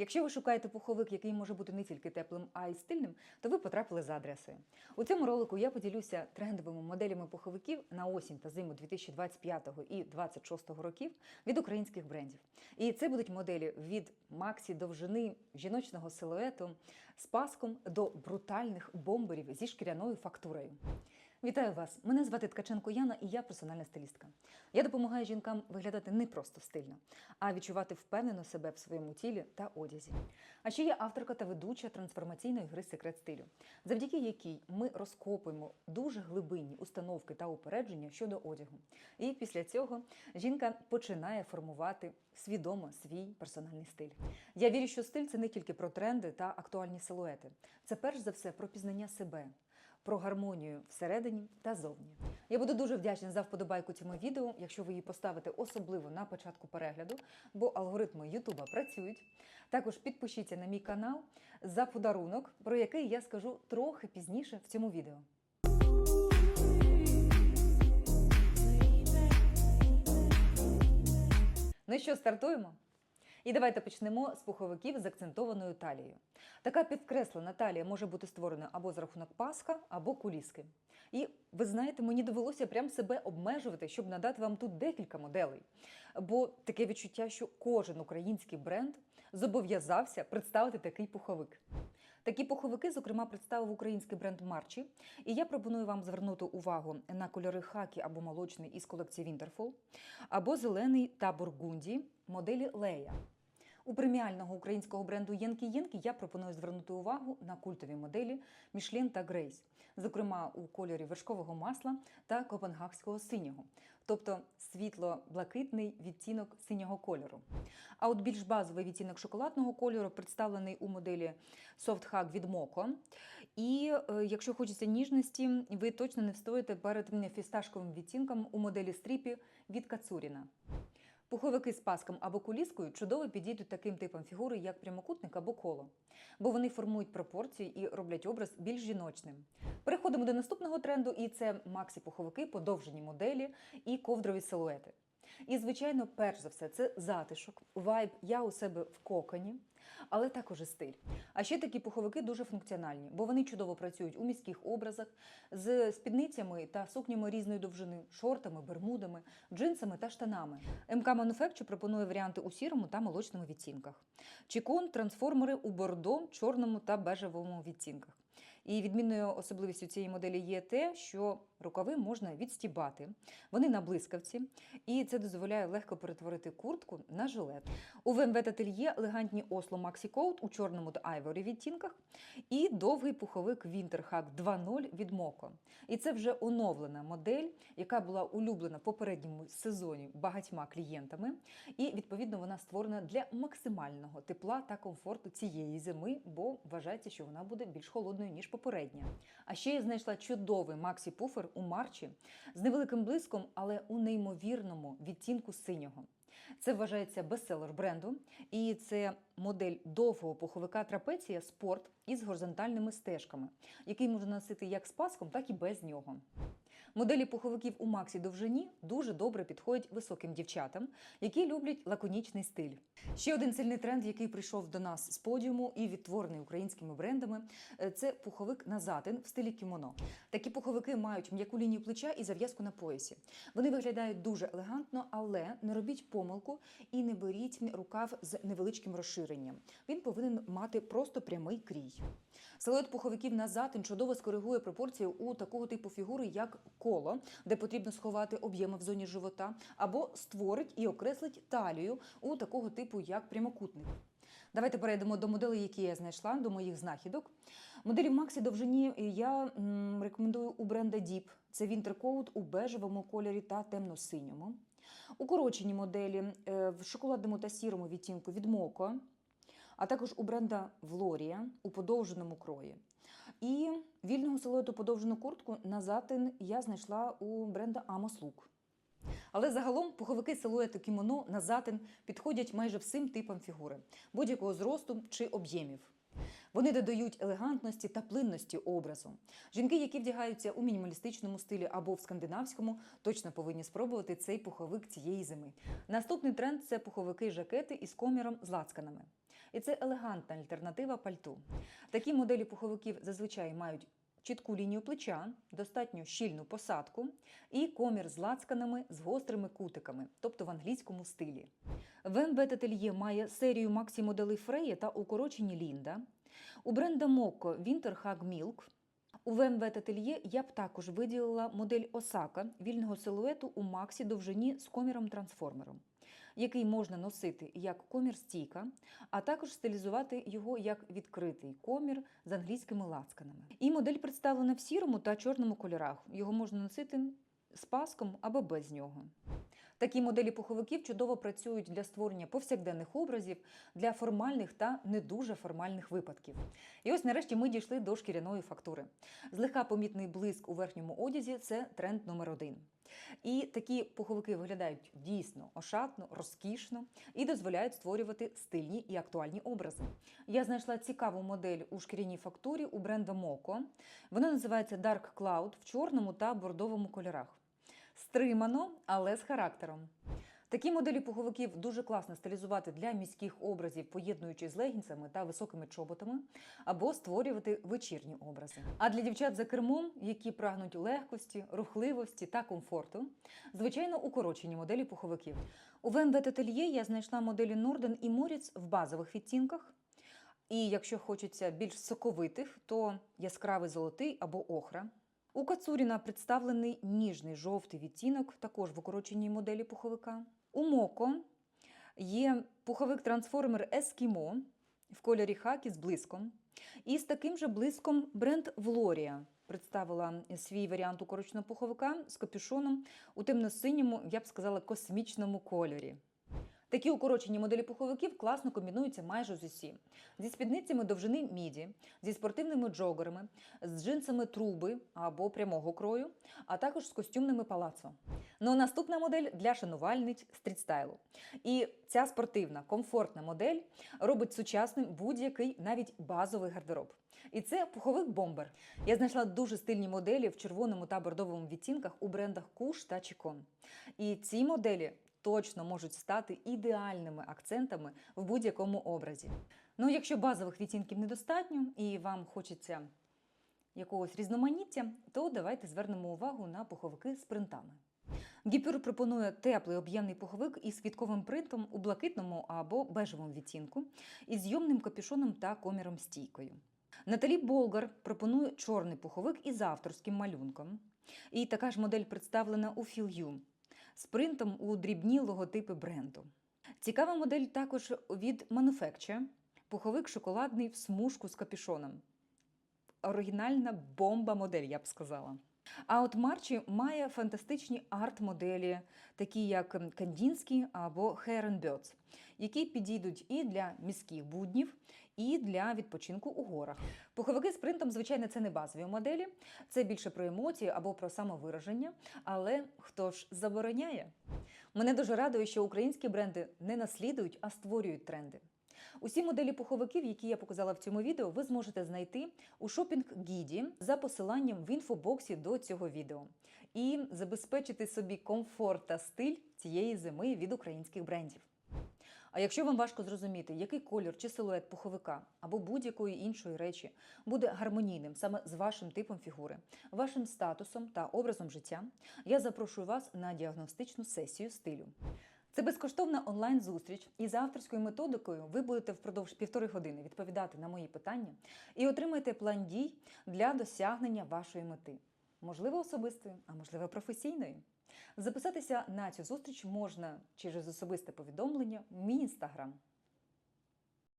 Якщо ви шукаєте пуховик, який може бути не тільки теплим, а й стильним, то ви потрапили за адресою. У цьому ролику я поділюся трендовими моделями пуховиків на осінь та зиму 2025 і 2026 років від українських брендів. І це будуть моделі від максі довжини жіночного силуету з паском до брутальних бомберів зі шкіряною фактурою. Вітаю вас! Мене звати Ткаченко Яна, і я персональна стилістка. Я допомагаю жінкам виглядати не просто стильно, а відчувати впевнено себе в своєму тілі та одязі. А ще я авторка та ведуча трансформаційної гри секрет стилю, завдяки якій ми розкопуємо дуже глибинні установки та упередження щодо одягу. І після цього жінка починає формувати свідомо свій персональний стиль. Я вірю, що стиль це не тільки про тренди та актуальні силуети, це перш за все про пізнання себе про гармонію всередині та зовні. Я буду дуже вдячна за вподобайку цьому відео, якщо ви її поставите особливо на початку перегляду, бо алгоритми Ютуба працюють. Також підпишіться на мій канал за подарунок, про який я скажу трохи пізніше в цьому відео. Ну що, стартуємо? І давайте почнемо з пуховиків з акцентованою талією. Така підкреслена талія може бути створена або за рахунок паска, або куліски. І ви знаєте, мені довелося прям себе обмежувати, щоб надати вам тут декілька моделей. Бо таке відчуття, що кожен український бренд зобов'язався представити такий пуховик. Такі пуховики, зокрема, представив український бренд Марчі. І я пропоную вам звернути увагу на кольори хакі або молочний із колекції Winterfall, або зелений та бургунді моделі Лея. У преміального українського бренду Єнкі Єнкі я пропоную звернути увагу на культові моделі Мішлен та Грейс, зокрема у кольорі вершкового масла та копенгагського синього, тобто світло-блакитний відтінок синього кольору. А от більш базовий відтінок шоколадного кольору представлений у моделі Soft Hug від Moco. І е, якщо хочеться ніжності, ви точно не встоїте перед фісташковим відтінком у моделі стріпі від Кацуріна. Пуховики з паском або куліскою чудово підійдуть таким типом фігури, як прямокутник або коло, бо вони формують пропорції і роблять образ більш жіночним. Переходимо до наступного тренду, і це максі-пуховики, подовжені моделі і ковдрові силуети. І, звичайно, перш за все, це затишок, вайб я у себе в коконі, але також і стиль. А ще такі пуховики дуже функціональні, бо вони чудово працюють у міських образах з спідницями та сукнями різної довжини, шортами, бермудами, джинсами та штанами. МК Manufacture пропонує варіанти у сірому та молочному відтінках. Чікон трансформери у бордо, чорному та бежевому відтінках. І відмінною особливістю цієї моделі є те, що рукави можна відстібати, вони на блискавці, і це дозволяє легко перетворити куртку на жилет. У ВМВ Ательє елегантні Осло Maxi Coat у чорному та айворі відтінках, і довгий пуховик Winter Hug 2.0 від Моко. І це вже оновлена модель, яка була улюблена в попередньому сезоні багатьма клієнтами, і відповідно вона створена для максимального тепла та комфорту цієї зими, бо вважається, що вона буде більш холодною ніж попередня. А ще я знайшла чудовий Максі Пуфер у марчі з невеликим блиском, але у неймовірному відтінку синього. Це вважається бестселер бренду, і це модель довгого пуховика трапеція спорт із горизонтальними стежками, який можна носити як з паском, так і без нього. Моделі пуховиків у Максі довжині дуже добре підходять високим дівчатам, які люблять лаконічний стиль. Ще один сильний тренд, який прийшов до нас з подіуму і відтворений українськими брендами, е, це пуховик на затин в стилі кімоно. Такі пуховики мають м'яку лінію плеча і зав'язку на поясі. Вони виглядають дуже елегантно, але не робіть помилку і не беріть рукав з невеличким розширенням. Він повинен мати просто прямий крій. Силует пуховиків на затин чудово скоригує пропорції у такого типу фігури, як коло, де потрібно сховати об'єми в зоні живота, або створить і окреслить талію у такого типу, як прямокутник. Давайте перейдемо до моделей, які я знайшла, до моїх знахідок. Моделі Максі довжині я рекомендую у бренда Deep. Це Wintercoat у бежевому кольорі та темно-синьому. Укорочені моделі е, в шоколадному та сірому відтінку від Моко, а також у бренда Влорія у подовженому крої. І вільного силуету подовжену куртку на затин я знайшла у бренда Amos Look. Але загалом пуховики силуету кімоно на затин підходять майже всім типам фігури, будь-якого зросту чи об'ємів. Вони додають елегантності та плинності образу. Жінки, які вдягаються у мінімалістичному стилі або в скандинавському, точно повинні спробувати цей пуховик цієї зими. Наступний тренд це пуховики жакети із коміром з лацканами. І це елегантна альтернатива пальту. Такі моделі пуховиків зазвичай мають чітку лінію плеча, достатньо щільну посадку і комір з лацканами з гострими кутиками, тобто в англійському стилі. ВМБ Ательє має серію максі моделей Фрея та укорочені Лінда. У бренда Winter Hug Milk. У ВМВ Ательє я б також виділила модель Осака вільного силуету у максі довжині з коміром-трансформером, який можна носити як комір стійка, а також стилізувати його як відкритий комір з англійськими лацканами. І модель представлена в сірому та чорному кольорах. Його можна носити з паском або без нього. Такі моделі пуховиків чудово працюють для створення повсякденних образів, для формальних та не дуже формальних випадків. І ось нарешті ми дійшли до шкіряної фактури. Злегка помітний блиск у верхньому одязі це тренд номер один. І такі пуховики виглядають дійсно ошатно, розкішно і дозволяють створювати стильні і актуальні образи. Я знайшла цікаву модель у шкіряній фактурі у бренду Moco. Вона називається Dark Cloud в чорному та бордовому кольорах. Стримано, але з характером. Такі моделі пуховиків дуже класно стилізувати для міських образів, поєднуючи з легінцями та високими чоботами, або створювати вечірні образи. А для дівчат за кермом, які прагнуть легкості, рухливості та комфорту, звичайно, укорочені моделі пуховиків. У ВМВ Ательє я знайшла моделі Норден і Моріц в базових відтінках. І якщо хочеться більш соковитих, то яскравий золотий або охра. У Кацуріна представлений ніжний жовтий відтінок, також в укороченій моделі пуховика. У Моко є пуховик-трансформер Ескімо в кольорі хакі з блиском. І з таким же блиском бренд Влорія представила свій варіант укороченого пуховика з капюшоном у темно-синьому, я б сказала, космічному кольорі. Такі укорочені моделі пуховиків класно комбінуються майже з усі. Зі спідницями довжини міді, зі спортивними джогерами, з джинсами труби або прямого крою, а також з костюмними палацо. Ну, наступна модель для шанувальниць стрітстайлу. І ця спортивна, комфортна модель робить сучасним будь-який навіть базовий гардероб. І це пуховик бомбер. Я знайшла дуже стильні моделі в червоному та бордовому відтінках у брендах Куш та Чікон. І ці моделі точно можуть стати ідеальними акцентами в будь-якому образі. Ну, якщо базових відтінків недостатньо і вам хочеться якогось різноманіття, то давайте звернемо увагу на пуховики з принтами. Гіпюр пропонує теплий об'ємний пуховик із квітковим принтом у блакитному або бежевому відтінку, із зйомним капюшоном та коміром стійкою. Наталі Болгар пропонує чорний пуховик із авторським малюнком. І така ж модель представлена у You з принтом у дрібні логотипи бренду. Цікава модель також від Manufacture – пуховик шоколадний в смужку з капюшоном. Оригінальна бомба-модель, я б сказала. А от Марчі має фантастичні арт-моделі, такі як Кандінський або Birds, які підійдуть і для міських буднів, і для відпочинку у горах. Пуховики з принтом, звичайно, це не базові моделі, це більше про емоції або про самовираження. Але хто ж забороняє? Мене дуже радує, що українські бренди не наслідують, а створюють тренди. Усі моделі пуховиків, які я показала в цьому відео, ви зможете знайти у шопінг-гіді за посиланням в інфобоксі до цього відео і забезпечити собі комфорт та стиль цієї зими від українських брендів. А якщо вам важко зрозуміти, який колір чи силует пуховика або будь-якої іншої речі буде гармонійним саме з вашим типом фігури, вашим статусом та образом життя, я запрошую вас на діагностичну сесію стилю. Це безкоштовна онлайн-зустріч, і за авторською методикою ви будете впродовж півтори години відповідати на мої питання і отримаєте план дій для досягнення вашої мети, можливо, особистої, а можливо, професійної. Записатися на цю зустріч можна через особисте повідомлення в мій інстаграм.